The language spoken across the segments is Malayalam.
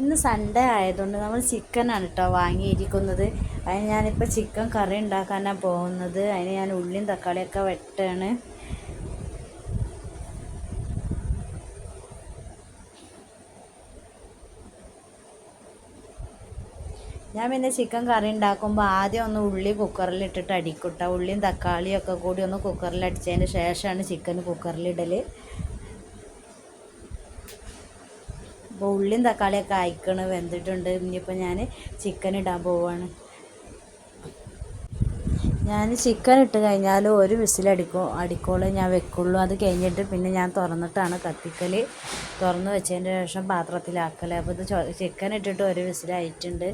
ഇന്ന് സൺഡേ ആയതുകൊണ്ട് നമ്മൾ ചിക്കനാണ് കേട്ടോ വാങ്ങിയിരിക്കുന്നത്. അതിന് ഞാനിപ്പോൾ ചിക്കൻ കറി ഉണ്ടാക്കാനാണ് പോകുന്നത്. അതിന് ഞാൻ ഉള്ളിയും തക്കാളിയൊക്കെ വെട്ടാണ്. ഞാൻ പിന്നെ ചിക്കൻ കറി ഉണ്ടാക്കുമ്പോൾ ആദ്യം ഒന്ന് ഉള്ളി കുക്കറിൽ ഇട്ടിട്ട് അടിക്കുട്ട ഉള്ളിയും തക്കാളിയും ഒക്കെ കൂടി ഒന്ന് കുക്കറിൽ അടിച്ചതിന് ശേഷമാണ് ചിക്കൻ കുക്കറിലിടൽ അപ്പോൾ ഉള്ളിയും തക്കാളിയൊക്കെ അയക്കണ് വെന്തിട്ടുണ്ട്. ഇനിയിപ്പോൾ ഞാൻ ചിക്കൻ ഇടാൻ പോവാണ്. ഞാൻ ചിക്കൻ ഇട്ട് കഴിഞ്ഞാൽ ഒരു വിസിലടിക്കും അടിക്കോളൂ ഞാൻ വെക്കുള്ളൂ. അത് കഴിഞ്ഞിട്ട് പിന്നെ ഞാൻ തുറന്നിട്ടാണ് കത്തിക്കൽ തുറന്ന് വെച്ചതിന് ശേഷം പാത്രത്തിലാക്കൽ അപ്പോൾ ഇത് ചിക്കൻ ഇട്ടിട്ട് ഒരു വിസിലായിട്ടുണ്ട്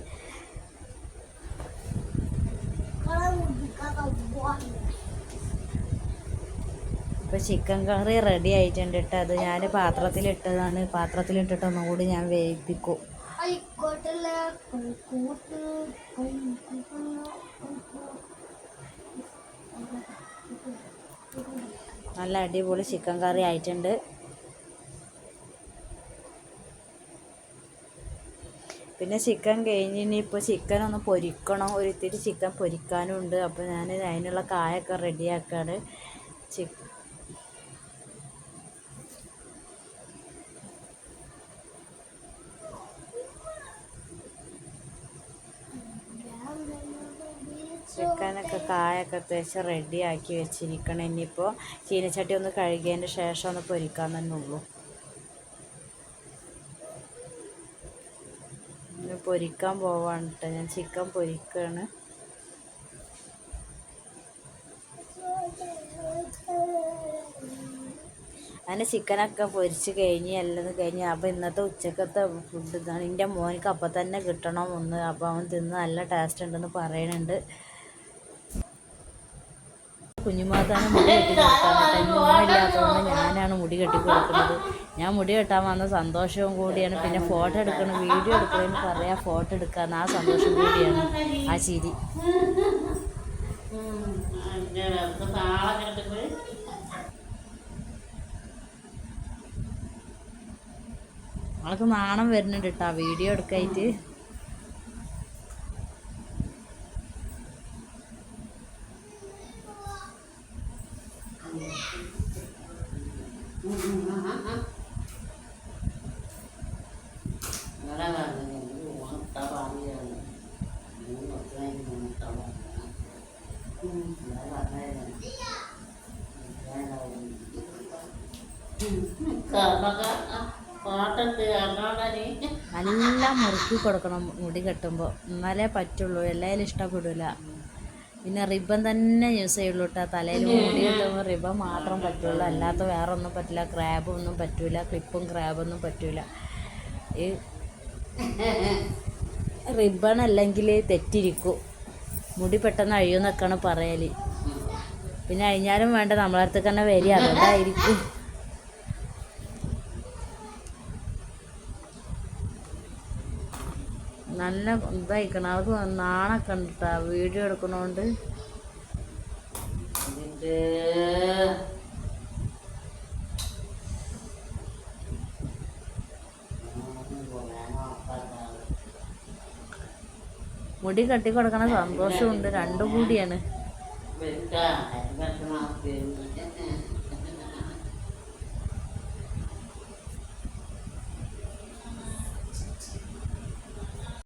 ഇപ്പോൾ ചിക്കൻ കറി റെഡി ആയിട്ടുണ്ട് കേട്ടോ അത് ഞാൻ പാത്രത്തിലിട്ടതാണ്. പാത്രത്തിലിട്ടിട്ട് ഒന്നുകൂടി ഞാൻ വേവിപ്പിക്കും. നല്ല അടിപൊളി ചിക്കൻ കറി ആയിട്ടുണ്ട്. പിന്നെ ചിക്കൻ കഴിഞ്ഞ് ഇനിയിപ്പോൾ ചിക്കൻ ഒന്ന് പൊരിക്കണം. ഒരിത്തിരി ചിക്കൻ പൊരിക്കാനും ഉണ്ട് അപ്പോൾ ഞാൻ അതിനുള്ള കായൊക്കെ റെഡിയാക്കാണ് ചിക്കൻ ചിക്കനൊക്കെ കായൊക്കെ തേച്ച് റെഡിയാക്കി വെച്ചിരിക്കണം. ഇനിയിപ്പോൾ ചീനച്ചട്ടി ഒന്ന് കഴുകിയതിന് ശേഷം ഒന്ന് പൊരിക്കാൻ തന്നെ ഉള്ളൂ. പൊരിക്കാൻ പോവാണ് കേട്ടോ ഞാൻ ചിക്കൻ പൊരിക്കുകയാണ് അങ്ങനെ ചിക്കനൊക്കെ പൊരിച്ച് കഴിഞ്ഞ് എല്ലാം കഴിഞ്ഞ് അപ്പോൾ ഇന്നത്തെ ഉച്ചക്കത്തെ ഫുഡ് ഇതാണ്. എന്റെ മോനിക്ക് അപ്പം തന്നെ കിട്ടണം ഒന്ന്. അപ്പോൾ അവൻ തിന്ന് നല്ല ടേസ്റ്റ് ഉണ്ടെന്ന് പറയുന്നുണ്ട് കുഞ്ഞുമാതാനെ മുടി കെട്ടി ഞാനാണ് മുടി കെട്ടി കൊടുക്കുന്നത്. ഞാൻ മുടി കെട്ടാൻ വന്ന സന്തോഷവും കൂടിയാണ്. പിന്നെ ഫോട്ടോ എടുക്കണം വീഡിയോ എടുക്കണമെന്ന് പറയാം ഫോട്ടോ എടുക്കാന്ന്. ആ സന്തോഷം കൂടിയാണ് ആ ചിരി. ആൾക്ക് നാണം വരുന്നുണ്ട് കേട്ടോ വീഡിയോ എടുക്കായിട്ട്. നല്ല മുറുക്കി കൊടുക്കണം മുടി കെട്ടുമ്പോൾ എന്നാലേ പറ്റുള്ളൂ. എല്ലാവരും ഇഷ്ടപ്പെടില്ല പിന്നെ റിബൺ തന്നെ യൂസ് ചെയ്യുള്ളൂ കേട്ടോ തലയിൽ മുടി കിട്ടുമ്പോൾ റിബൺ മാത്രം പറ്റുള്ളൂ. അല്ലാത്ത വേറെ ഒന്നും പറ്റില്ല. ക്രാബ് ഒന്നും പറ്റൂല. ക്ലിപ്പും ക്രാബൊന്നും പറ്റൂല. ഈ റിബൺ അല്ലെങ്കിൽ തെറ്റിരിക്കും. മുടി പെട്ടെന്ന് അഴിയുമെന്നൊക്കെയാണ് പറയൽ പിന്നെ അഴിഞ്ഞാലും വേണ്ട. നമ്മളടുത്തേക്ക് തന്നെ വരിക. അതുകൊണ്ടായിരിക്കും നല്ല ഇതായിക്കണം. അവർക്ക് നാണൊക്കെ ഉണ്ട് വീഡിയോ എടുക്കണോണ്ട്. മുടി കട്ടി കൊടുക്കണ സന്തോഷമുണ്ട്. രണ്ടും കൂടിയാണ്.